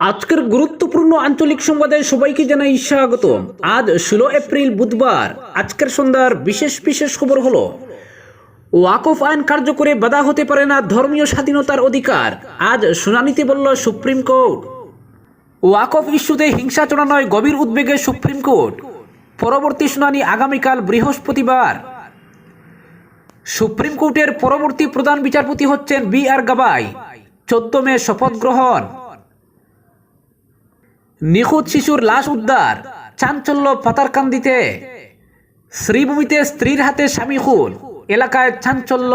আজকের গুরুত্বপূর্ণ আঞ্চলিক সংবাদে সবাইকে জানাই স্বাগত। আজ ষোলো এপ্রিল বুধবার, আজকের সন্ধ্যার বিশেষ বিশেষ খবর হলো ওয়াকফ আইন কার্যকরে বাধা হতে পারে না ধর্মীয় স্বাধীনতার অধিকার, আজ শুনানিতে বলল সুপ্রিম কোর্ট। ওয়াকফ ইস্যুতে হিংসা নয় গভীর উদ্বেগে সুপ্রিম কোর্ট। পরবর্তী শুনানি আগামীকাল বৃহস্পতিবার। সুপ্রিম কোর্টের পরবর্তী প্রধান বিচারপতি হচ্ছেন বি আর গাবাই চোদ্দ মে শপথ গ্রহণ। নিখোঁজ শিশুর লাশ উদ্ধার, চাঞ্চল্য পাতারকান্দিতে। শ্রীভূমিতে স্ত্রীর হাতে স্বামী খুন, এলাকায় চাঞ্চল্য।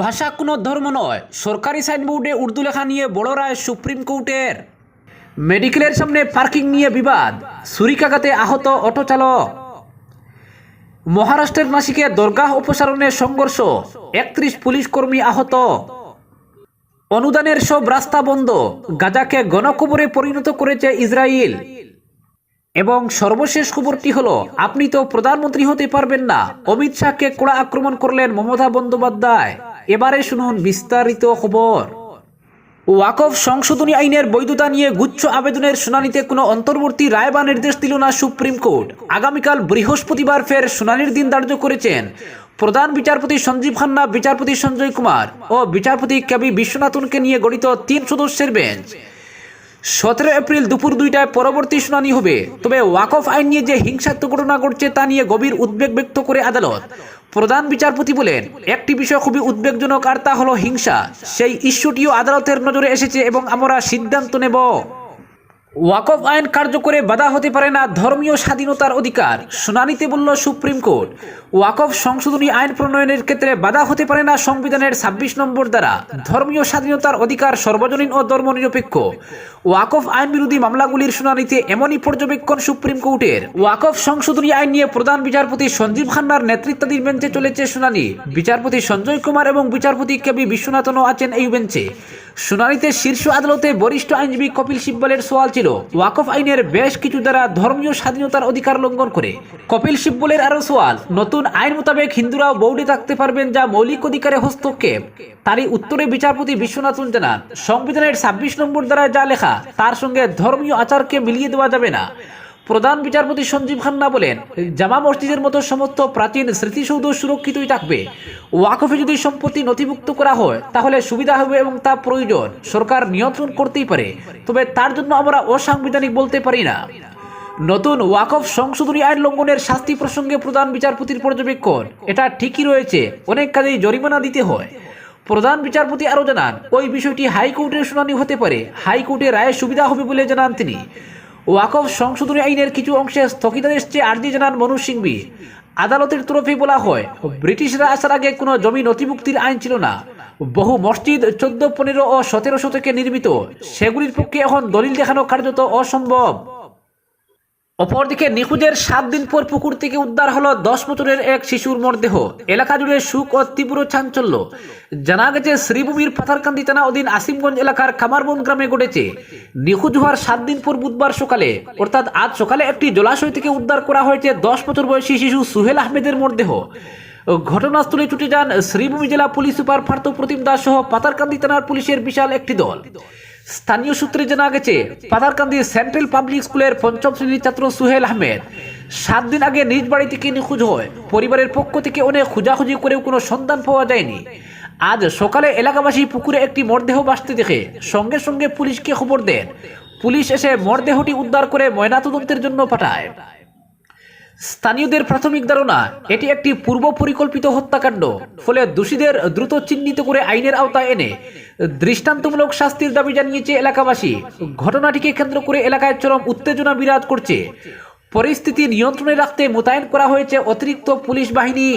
ভাষা কোনো ধর্ম নয়, সরকারি সাইনবোর্ডে উর্দু লেখা নিয়ে বড় রায় সুপ্রিম কোর্টের। মেডিকেলের সামনে পার্কিং নিয়ে বিবাদ, ছুরিকাঘাতে আহত অটো চালক। মহারাষ্ট্রের নাসিকে দরগাহ অপসারণের সংঘর্ষ, একত্রিশ পুলিশ কর্মী আহত। অনুদানের সব রাস্তা বন্ধ। গাজাকে গণকবরে পরিণত করেছে ইসরায়েল এবং সর্বশেষ খবরটি হল, আপনি তো প্রধানমন্ত্রী হতে পারবেন না। অমিত শাহকে কড়া আক্রমণ করলেন মমতা বন্দ্যোপাধ্যায়। এবারে শুনুন বিস্তারিত খবর। ওয়াকফ সংশোধনী আইনের বৈধতা নিয়ে গুচ্ছ আবেদনের শুনানিতে কোনো অন্তর্বর্তী রায় বা নির্দেশ দিল না সুপ্রিম কোর্ট। আগামীকাল বৃহস্পতিবার ফের শুনানির দিন ধার্য করেছেন প্রধান বিচারপতি সঞ্জীব খান্না, বিচারপতি সঞ্জয় কুমার ও বিচারপতি কেবি বিশ্বনাথনকে নিয়ে গঠিত তিন সদস্যের বেঞ্চ। সতেরো এপ্রিল দুপুর দুইটায় পরবর্তী শুনানি হবে। তবে ওয়াকফ আইন নিয়ে যে হিংসাত্মক ঘটনা ঘটছে তা নিয়ে গভীর উদ্বেগ ব্যক্ত করে আদালত। প্রধান বিচারপতি বলেন, একটি বিষয় খুবই উদ্বেগজনক আর তা হলো হিংসা। সেই ইস্যুটিও আদালতের নজরে এসেছে এবং আমরা সিদ্ধান্ত নেব। ওয়াকফ আইন কার্যকরে বাধা হতে পারে না ধর্মীয় স্বাধীনতার অধিকার, শুনানিতে বলল সুপ্রিম কোর্ট। ওয়াকফ সংশোধনী আইন প্রণয়নের ক্ষেত্রে বাধা হতে পারে না সংবিধানের ছাব্বিশ নম্বর দ্বারা। ধর্মীয় স্বাধীনতার অধিকার সর্বজনীন ও ধর্মনিরপেক্ষ। ওয়াকফ আইন বিরোধী মামলাগুলির শুনানিতে এমনই পর্যবেক্ষণ সুপ্রিম কোর্টের। ওয়াকফ সংশোধনী আইন নিয়ে প্রধান বিচারপতি সঞ্জীব খান্নার নেতৃত্বাধীন বেঞ্চে চলেছে শুনানি। বিচারপতি সঞ্জয় কুমার এবং বিচারপতি কেবি বিশ্বনাথনও আছেন এই বেঞ্চে। শুনানিতে শীর্ষ আদালতে বরিষ্ঠ আইনজীবী কপিল সিব্বলের সোয়াল ছিল। ওয়াকফ আইনের বেশ কিছু দ্বারা ধর্মীয় স্বাধীনতার অধিকার লঙ্ঘন করে। কপিল সিব্বলের আরও সোয়াল নতুন আইন মোতাবেক হিন্দুরাও বৌডে থাকতে পারবেন যা মৌলিক অধিকারে হস্তক্ষেপ। তারই উত্তরে বিচারপতি বিশ্বনাথন জানান সংবিধানের ছাব্বিশ নম্বর দ্বারা যা লেখা, তার সঙ্গে ধর্মীয় আচারকে মিলিয়ে দেওয়া যাবে না। প্রধান বিচারপতি সঞ্জীব খান্না বলেন, জামা মসজিদের মতো সমস্ত প্রাচীন স্মৃতিসৌধ সুরক্ষিতই থাকবে। ওয়াকফে যদি সম্পত্তি নথিভুক্ত করা হয়, তাহলে সুবিধা হবে এবং তা প্রয়োজন। সরকার নিয়ন্ত্রণ করতেই পারে, তবে তার জন্য আমরা অসাংবিধানিক বলতে পারি না। নতুন ওয়াকফ সংশোধনী আইন লঙ্ঘনের শাস্তি প্রসঙ্গে প্রধান বিচারপতির পর্যবেক্ষণ। এটা ঠিকই রয়েছে, অনেক কাজেই জরিমানা দিতে হয়। প্রধান বিচারপতি আরও জানান, ওই বিষয়টি হাইকোর্টের শুনানি হতে পারে, হাইকোর্টে রায়ের সুবিধা হবে বলে জানান তিনি। ওয়াকফ সংশোধনী আইনের কিছু অংশে স্থগিতাদেশ চেয়ে আর্জি জানান মনোজ সিংবি আদালতের তরফে বলা হয়, ব্রিটিশরা আসার আগে কোনো জমি নথিভুক্তির আইন ছিল না। বহু মসজিদ চোদ্দ, পনেরো ও সতেরো শতকে নির্মিত, সেগুলির পক্ষে এখন দলিল দেখানো কার্যত অসম্ভব। অপরদিকে নিখোঁজের সাত দিন পর পুকুর থেকে উদ্ধার হলো দশ বছরের এক শিশুর মরদেহ। এলাকা জুড়ে সুখ ও তীব্র চাঞ্চল্য। জানা গেছে, শ্রীভূমির পাথারকান্দি থানা অধীন আসিমগঞ্জ এলাকার খামারবন গ্রামে ঘটেছে। নিখোঁজ হওয়ার সাত দিন পর বুধবার সকালে, অর্থাৎ আজ সকালে একটি জলাশয় থেকে উদ্ধার করা হয়েছে দশ বছর বয়সী শিশু সুহেল আহমেদের মরদেহ। ঘটনাস্থলে ছুটে যান শ্রীভূমি জেলা পুলিশ সুপার পার্থ প্রতিম দাস সহ পাতারকান্দি থানার পুলিশের বিশাল একটি দল। স্থানীয় সূত্রে জানা গেছে পাথারকান্দি সেন্ট্রাল পাবলিক স্কুলের পঞ্চম শ্রেণির ছাত্র সুহেল আহমেদ সাত দিন আগে নিজ বাড়ি থেকে নিখোঁজ হয়। পরিবারের পক্ষ থেকে অনেক খোঁজাখুঁজি করেও কোনো সন্ধান পাওয়া যায়নি। আজ সকালে এলাকাবাসী পুকুরে একটি মরদেহ বাসতে দেখে সঙ্গে সঙ্গে পুলিশকে খবর দেন। পুলিশ এসে মরদেহটি উদ্ধার করে ময়নাতদন্তের জন্য পাঠায়। স্থানীয়দের প্রাথমিক ধারণা, এটি একটি পূর্ব পরিকল্পিত হত্যাকাণ্ড, ফলে দোষীদের দ্রুত চিহ্নিত করে আইনের আওতায় এনে দৃষ্টান্তমূলক শাস্তির দাবি জানিয়েছে এলাকাবাসী। ঘটনাটিকে কেন্দ্র করে এলাকায় চরম উত্তেজনা বিরাজ করছে। পরিস্থিতি নিয়ন্ত্রণে রাখতে মোতায়েন করা হয়েছে অতিরিক্ত পুলিশ বাহিনী।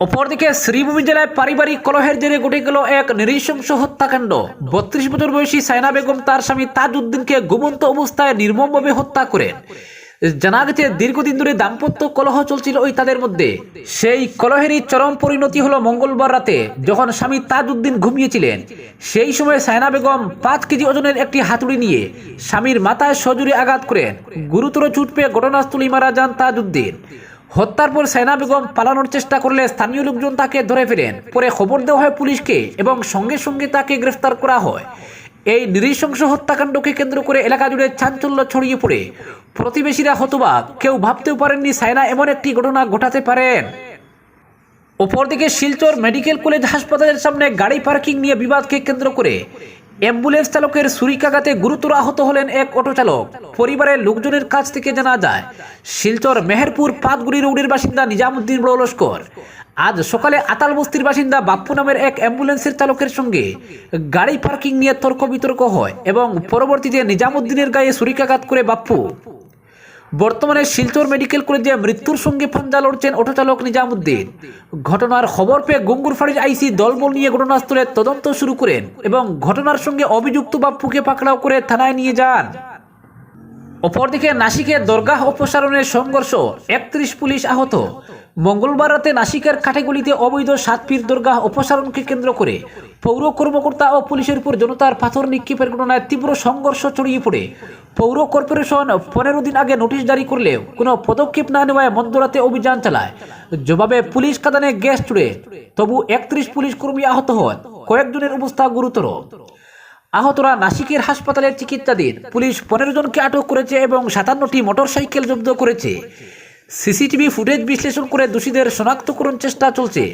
অপরদিকে, শ্রীভূমি জেলায় পারিবারিক কলহের জেরে ঘটে গেল এক নৃশংস হত্যাকাণ্ড। বত্রিশ বছর বয়সী সাইনা বেগম তার স্বামী তাজউদ্দিনকে ঘুমন্ত অবস্থায় নির্মমভাবে হত্যা করেন। জানা গেছে দীর্ঘদিন ধরে দাম্পত্য কলহ চলছিল ওই তাদের মধ্যে। সেই কলহেরই চরম পরিণতি হলো মঙ্গলবার রাতে যখন স্বামী তাজউদ্দিন ঘুমিয়েছিলেন। সেই সময় সায়না বেগম পাঁচ কেজি ওজনের একটি হাতুড়ি নিয়ে স্বামীর মাথায় সজুরি আঘাত করেন। গুরুতর চুট পেয়ে ঘটনাস্থলেই মারা যান তাজউদ্দিন। হত্যার পর সাইনা বেগম পালানোর চেষ্টা করলে স্থানীয় লোকজন তাকে ধরে ফেলেন পরে খবর দেওয়া হয় পুলিশকে এবং সঙ্গে সঙ্গে তাকে গ্রেফতার করা হয়। এই নৃশংস হত্যাকাণ্ডকে কেন্দ্র করে এলাকা জুড়ে চাঞ্চল্য ছড়িয়ে পড়ে। প্রতিবেশীরা হতবাক। কেউ ভাবতেও পারেননি সায়না এমন একটি ঘটনা ঘটাতে পারেন। অপরদিকে শিলচর মেডিকেল কলেজ হাসপাতালের সামনে গাড়ি পার্কিং নিয়ে বিবাদকে কেন্দ্র করে অ্যাম্বুলেন্স চালকের ছুরিকাঘাতে গুরুতর আহত হলেন এক অটো চালক। পরিবারের লোকজনের কাছ থেকে জানা যায়, শিলচর মেহেরপুর পাতগুড়ি রোডের বাসিন্দা নিজামুদ্দিন বড় লস্কর আজ সকালে আতাল বস্তির বাসিন্দা বাপ্পু নামের এক অ্যাম্বুলেন্সের চালকের সঙ্গে গাড়ি পার্কিং নিয়ে তর্ক বিতর্ক হয় এবং পরবর্তীতে নিজামুদ্দিনের গায়ে ছুরিকাঘাত করে বাপ্পু। বর্তমানে শিলচর মেডিকেল কলেজে মৃত্যুর সঙ্গে পাঞ্জা লড়ছেন অটো চালক নিজামুদ্দিন। ঘটনার খবর পেয়ে গুঙ্গুরফাড়ির আইসি দলবল নিয়ে ঘটনাস্থলে তদন্ত শুরু করেন এবং ঘটনার সঙ্গে অভিযুক্ত বাপ্পুকে পাকড়াও করে থানায় নিয়ে যান। অপরদিকে নাসিকের দরগাহ অপসারণের সংঘর্ষ, একত্রিশ পুলিশ আহত। মঙ্গলবার রাতে নাসিকের কাঠেগুলিতে অবৈধ সাতপীর দরগাহ অপসারণকে কেন্দ্র করে পৌর কর্মকর্তা ও পুলিশের উপর জনতার পাথর নিক্ষেপের ঘটনায় তীব্র সংঘর্ষ ছড়িয়ে পড়ে। পৌর কর্পোরেশন পনেরো দিন আগে নোটিশ জারি করলেও কোনো পদক্ষেপ না নেওয়ায় মধ্যরাতে অভিযান চালায়। জবাবে পুলিশ কাদানে গ্যাস ছুড়ে তবু একত্রিশ পুলিশ কর্মী আহত হন কয়েকজনের অবস্থা গুরুতর। আহতরা নাসিকের হাসপাতালের চিকিৎসাধীন। পুলিশ পনেরো জনকে আটক করেছে এবং সাতান্নটি মোটরসাইকেল জব্দ করেছে। সিসিটিভি ফুটেজ বিশ্লেষণ করে দোষীদের শনাক্তকরণ চেষ্টা চলছে।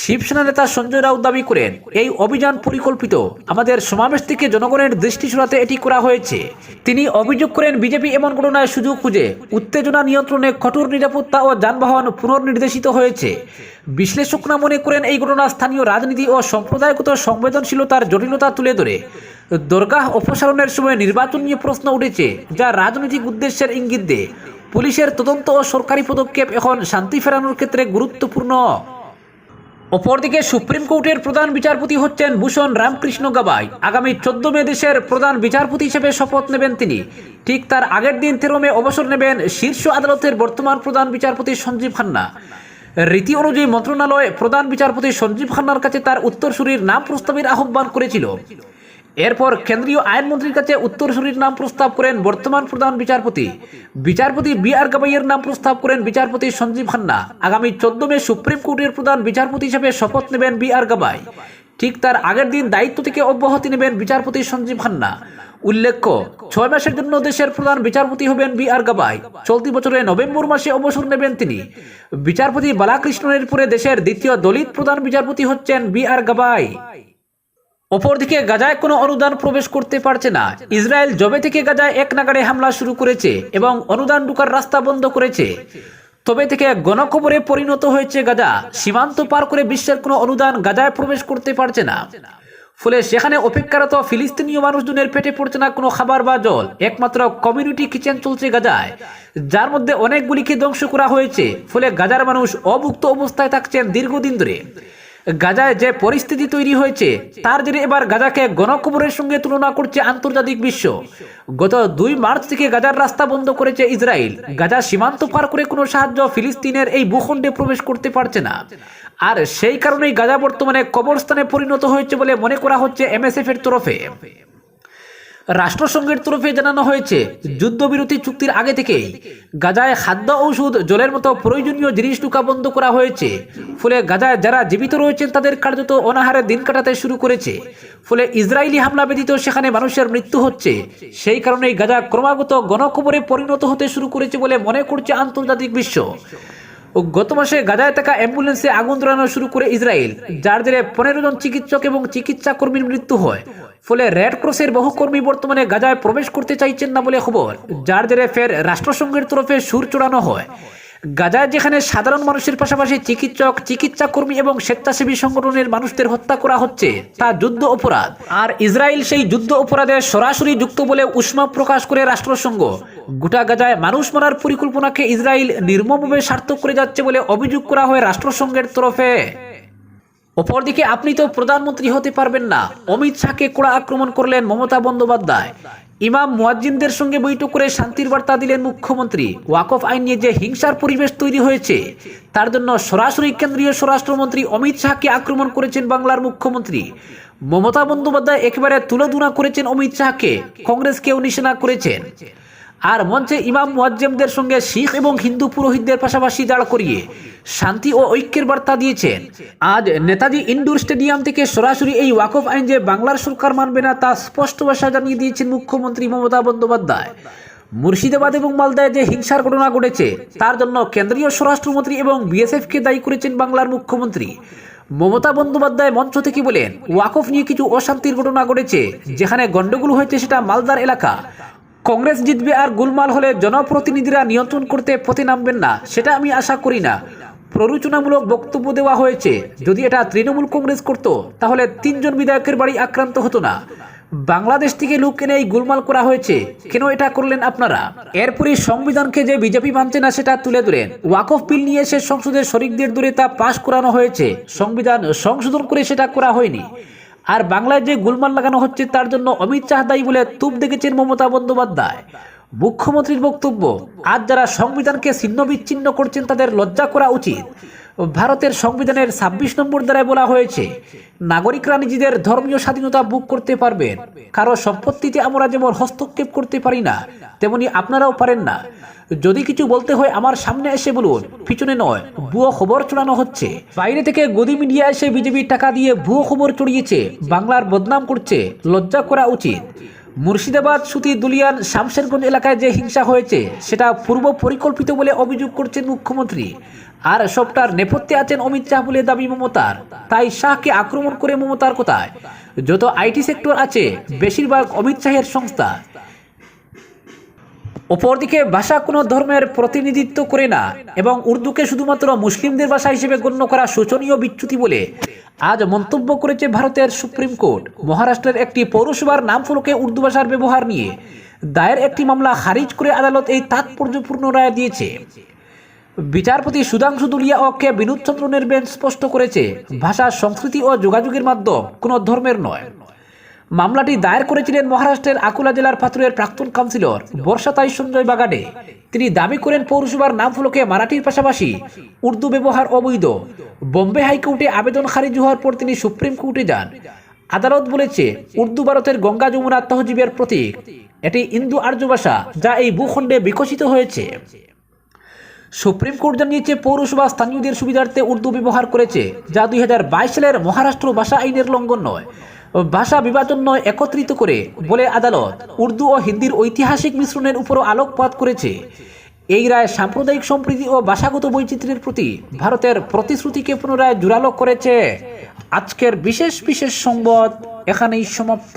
শিবসেনা নেতা সঞ্জয় রাউত দাবি করেন, এই অভিযান পরিকল্পিত। আমাদের সমাবেশ থেকে জনগণের দৃষ্টি সরাতে এটি করা হয়েছে। তিনি অভিযোগ করেন, বিজেপি এমন ঘটনায় সুযোগ খুঁজে উত্তেজনা নিয়ন্ত্রণে কঠোর নিরাপত্তা ও যানবাহন পুনর্নির্দেশিত হয়েছে। বিশ্লেষকরা মনে করেন, এই ঘটনা স্থানীয় রাজনীতি ও সম্প্রদায়গত সংবেদনশীলতার জটিলতা তুলে ধরে। দরগাহ অপসারণের সময় নির্বাচন নিয়ে প্রশ্ন উঠেছে, যা রাজনৈতিক উদ্দেশ্যের ইঙ্গিত দেয়। পুলিশের তদন্ত ও সরকারি পদক্ষেপ এখন শান্তি ফেরানোর ক্ষেত্রে গুরুত্বপূর্ণ। অপরদিকে সুপ্রিম কোর্টের প্রধান বিচারপতি হচ্ছেন ভূষণ রামকৃষ্ণ গাবাই। আগামী চোদ্দ মে দেশের প্রধান বিচারপতি হিসেবে শপথ নেবেন তিনি। ঠিক তার আগের দিন তেরো মে অবসর নেবেন শীর্ষ আদালতের বর্তমান প্রধান বিচারপতি সঞ্জীব খান্না। রীতি অনুযায়ী মন্ত্রণালয় প্রধান বিচারপতি সঞ্জীব খান্নার কাছে তার উত্তরসূরির নাম প্রস্তাবের আহ্বান করেছিল। এরপর কেন্দ্রীয় আইনমন্ত্রীর কাছে উত্তরসূরির নাম প্রস্তাব করেন বর্তমান প্রধান বিচারপতি। বিচারপতি বি আর গাবাইয়ের নাম প্রস্তাব করেন বিচারপতি সঞ্জীব খান্না। আগামী চোদ্দ মে সুপ্রিম কোর্টের প্রধান বিচারপতি হিসেবে শপথ নেবেন বি আর গাবাই ঠিক তার আগের দিন দায়িত্ব থেকে অব্যাহতি নেবেন বিচারপতি সঞ্জীব খান্না। উল্লেখ্য, ছয় মাসের জন্য দেশের প্রধান বিচারপতি হবেন বি আর গাবাই চলতি বছরের নভেম্বর মাসে অবসর নেবেন তিনি। বিচারপতি বালাকৃষ্ণনের পরে দেশের দ্বিতীয় দলিত প্রধান বিচারপতি হচ্ছেন বি আর গাবাই অপরদিকে গাজায় কোনো অনুদান প্রবেশ করতে পারছে না। ইসরায়েল জবে থেকে গাজায় এক নাগাড়ে হামলা শুরু করেছে এবং অনুদান ঢুকার রাস্তা বন্ধ করেছে। তবে থেকে গণখবরে পরিণত হয়েছে গাজা। সীমান্ত পার করে বিশ্বের কোনো অনুদান গাজায় প্রবেশ করতে পারছে না। ফলে সেখানে অপেক্ষারত ফিলিস্তিনীয় মানুষজনের পেটে পড়ছে না কোনো খাবার বা জল। একমাত্র কমিউনিটি কিচেন চলছে গাজায়, যার মধ্যে অনেকগুলিকে ধ্বংস করা হয়েছে। ফলে গাজার মানুষ অভুক্ত অবস্থায় থাকছেন দীর্ঘদিন ধরে। গাজায় যে পরিস্থিতি তৈরি হয়েছে, তার জেরে এবার গাজাকে গণকবরের সঙ্গে তুলনা করছে আন্তর্জাতিক বিশ্ব। গত দুই মার্চ থেকে গাজার রাস্তা বন্ধ করেছে ইসরায়েল। গাজা সীমান্ত পার করে কোনো সাহায্য ফিলিস্তিনের এই ভূখণ্ডে প্রবেশ করতে পারছে না। আর সেই কারণেই গাজা বর্তমানে কবরস্থানে পরিণত হয়েছে বলে মনে করা হচ্ছে এমএসএফ এর তরফে। রাষ্ট্রসংঘের তরফে জানানো হয়েছে, যুদ্ধবিরতি চুক্তির আগে থেকেই গাজায় খাদ্য ঔষধ, জলের মতো প্রয়োজনীয় জিনিস ঢুকা বন্ধ করা হয়েছে। ফলে গাজায় যারা জীবিত রয়েছেন, তাদের কার্যত অনাহারে দিন কাটাতে শুরু করেছে। ফলে ইসরায়েলি হামলা ব্যতীত সেখানে মানুষের মৃত্যু হচ্ছে। সেই কারণেই গাজা ক্রমাগত গণখবরে পরিণত হতে শুরু করেছে বলে মনে করছে আন্তর্জাতিক বিশ্ব। গত মাসে গাজায় থাকা অ্যাম্বুলেন্সে আগুন ধরানো শুরু করে ইসরায়েল, যার জেরে পনেরো জন চিকিৎসক এবং চিকিৎসা কর্মীর মৃত্যু হয়। ফলে রেড ক্রসের বহু কর্মী বর্তমানে গাজায় প্রবেশ করতে চাইছেন না বলে খবর, যার জেরে ফের রাষ্ট্রসংঘের তরফে সুর চড়ানো হয়। গাজায় যেখানে সাধারণ মানুষের পাশাপাশি চিকিৎসক চিকিৎসা কর্মী এবং স্বেচ্ছাসেবী সংগঠনের মানুষদের হত্যা করা হচ্ছে, তা যুদ্ধ অপরাধ। আর ইসরায়েল সেই যুদ্ধ অপরাধে সরাসরি যুক্ত বলে উষ্মা প্রকাশ করে রাষ্ট্রসংঘ। গোটা গাজায় মানুষ মারার পরিকল্পনাকে ইসরায়েল নির্মমভাবে সার্থক করে যাচ্ছে বলে অভিযোগ করা হয় রাষ্ট্রসংঘের তরফে। অপরদিকে আপনি তো প্রধানমন্ত্রী হতে পারবেন না। অমিত শাহকে কড়া আক্রমণ করলেন মমতা বন্দ্যোপাধ্যায়। ইমাম মুয়াজ্জিনদের সঙ্গে বৈঠক করে শান্তির বার্তা দিলেন মুখ্যমন্ত্রী। ওয়াকফ আইন নিয়ে যে হিংসার পরিবেশ তৈরি হয়েছে, তার জন্য সরাসরি কেন্দ্রীয় স্বরাষ্ট্রমন্ত্রী অমিত শাহকে আক্রমণ করেছেন বাংলার মুখ্যমন্ত্রী। মমতা বন্দ্যোপাধ্যায় একেবারে তুলোধুনা করেছেন অমিত শাহকে, কংগ্রেসকেও নিশানা করেছেন। আর মঞ্চে ইমাম মুয়াজ্জেমদের সঙ্গে শিখ এবং হিন্দু পুরোহিতদের পাশাপাশি দাঁড় করিয়ে শান্তি ও ঐক্যের বার্তা দিয়েছেন। আজ নেতাজি ইন্ডোর স্টেডিয়াম থেকে সরাসরি এই ওয়াকফ আইন যে বাংলার সরকার মানবে না, তা স্পষ্ট ভাষা জানিয়ে দিয়েছেন মুখ্যমন্ত্রী মমতা বন্দ্যোপাধ্যায়। মুর্শিদাবাদ এবং মালদায় যে হিংসার ঘটনা ঘটেছে, তার জন্য কেন্দ্রীয় স্বরাষ্ট্রমন্ত্রী এবং বিএসএফকে দায়ী করেছেন বাংলার মুখ্যমন্ত্রী। মমতা বন্দ্যোপাধ্যায় মঞ্চ থেকে বলেন, ওয়াকফ নিয়ে কিছু অশান্তির ঘটনা ঘটেছে, যেখানে গন্ডগোল হয়েছে সেটা মালদার এলাকা। কংগ্রেস জিতবে আর গুলমাল হলে জনপ্রতিনিধিরা নিয়ন্ত্রণ করতে পথে নামবেন না, সেটা আমি আশা করি না। প্ররোচনামূলক বক্তব্য দেওয়া হয়েছে, যদি এটা তৃণমূল কংগ্রেস করত, তাহলে তিনজন বিধায়কের বাড়ি আক্রান্ত হতো না। বাংলাদেশ থেকে লোক এনে এই গোলমাল করা হয়েছে, কেন এটা করলেন আপনারা? এরপরই সংবিধানকে যে বিজেপি মানছে না, সেটা তুলে ধরেন। ওয়াকফ বিল নিয়ে এসে সংসদের শরিকদের দূরে তা পাশ করানো হয়েছে, সংবিধান সংশোধন করে সেটা করা হয়নি। আর বাংলায় যে গুলমাল লাগানো হচ্ছে তার জন্য অমিত শাহ দায়ী বলে তুপ দেখেছেন মমতা বন্দ্যোপাধ্যায়। মুখ্যমন্ত্রীর বক্তব্য, আজ যারা সংবিধানকে ছিন্ন বিচ্ছিন্ন করছেন তাদের লজ্জা করা উচিত। ভারতের সংবিধানের ছাব্বিশ নম্বর দ্বারায় বলা হয়েছে, নাগরিকরা নিজেদের ধর্মীয় স্বাধীনতা বুক করতে পারবেন। কারও সম্পত্তিতে আমরা যেমন হস্তক্ষেপ করতে পারি না, তেমনি আপনারাও পারেন না। যদি কিছু বলতে হয় আমার সামনে এসে বলুন, পিছনে নয়, ভুয়ো খবর চড়ানো হচ্ছে। বাইরে থেকে গদি মিডিয়া এসে বিজেপির টাকা দিয়ে ভুয়ো খবর চড়িয়েছে বাংলার বদনাম করছে, লজ্জা করা উচিত। মুর্শিদাবাদ সুতি দুলিয়ান শামশেরগঞ্জ এলাকায় যে হিংসা হয়েছে, সেটা পূর্ব পরিকল্পিত বলে অভিযোগ করছেন মুখ্যমন্ত্রী। আর সবটার নেপথ্যে আছেন অমিত শাহ বলে দাবি মমতার। তাই শাহকে আক্রমণ করে মমতার কোথায়? যত আইটি সেক্টর আছে, বেশিরভাগ অমিত শাহের সংস্থা। অপরদিকে ভাষা কোনো ধর্মের প্রতিনিধিত্ব করে না, এবং উর্দুকে শুধুমাত্র মুসলিমদের ভাষা হিসেবে গণ্য করা শোচনীয় বিচ্যুতি বলে আজ মন্তব্য করেছে ভারতের সুপ্রিম কোর্ট। মহারাষ্ট্রের একটি পৌরসভার নাম ফলকে উর্দু ভাষার ব্যবহার নিয়ে। দায়ের একটি মামলা খারিজ করে আদালত এই তাৎপর্যপূর্ণ রায় দিয়েছে। বিচারপতি সুধাংশু দুলিয়া ও কে বিনোদ চন্দ্রনের বেঞ্চ স্পষ্ট করেছে, ভাষা, সংস্কৃতি ও যোগাযোগের মাধ্যম কোনো ধর্মের নয়। মামলাটি দায়ের করেছিলেন মহারাষ্ট্রের আকুলা জেলার পাথুরের প্রাক্তন কাউন্সিলর বর্ষাতাই সঞ্জয় বাগাডে তিনি দাবি করেন পৌরসভার নাম ফলকে মারাঠির পাশাপাশি উর্দু ব্যবহার অবৈধ। বোম্বে হাইকোর্টে আবেদন খারিজ হওয়ার পর তিনি সুপ্রিম কোর্টে যান। আদালত বলেছে, উর্দু ভারতের গঙ্গা যমুনা তহজিবের প্রতীক। এটি ইন্দো আর্য ভাষা যা এই ভূখণ্ডে বিকশিত হয়েছে। সুপ্রিম কোর্ট জানিয়েছে, পৌরসভা স্থানীয়দের সুবিধার্থে উর্দু ব্যবহার করেছে, যা দুই হাজার বাইশ সালের মহারাষ্ট্র ভাষা আইনের লঙ্ঘন নয়। ভাষা বিভাজন নয় একত্রিত করে বলে আদালত। উর্দু ও হিন্দির ঐতিহাসিক মিশ্রণের উপরও আলোকপাত করেছে। এই রায় সাম্প্রদায়িক সম্প্রীতি ও ভাষাগত বৈচিত্র্যের প্রতি ভারতের প্রতিশ্রুতিকে পুনরায় জোরালো করেছে। আজকের বিশেষ বিশেষ সংবাদ এখানেই সমাপ্ত।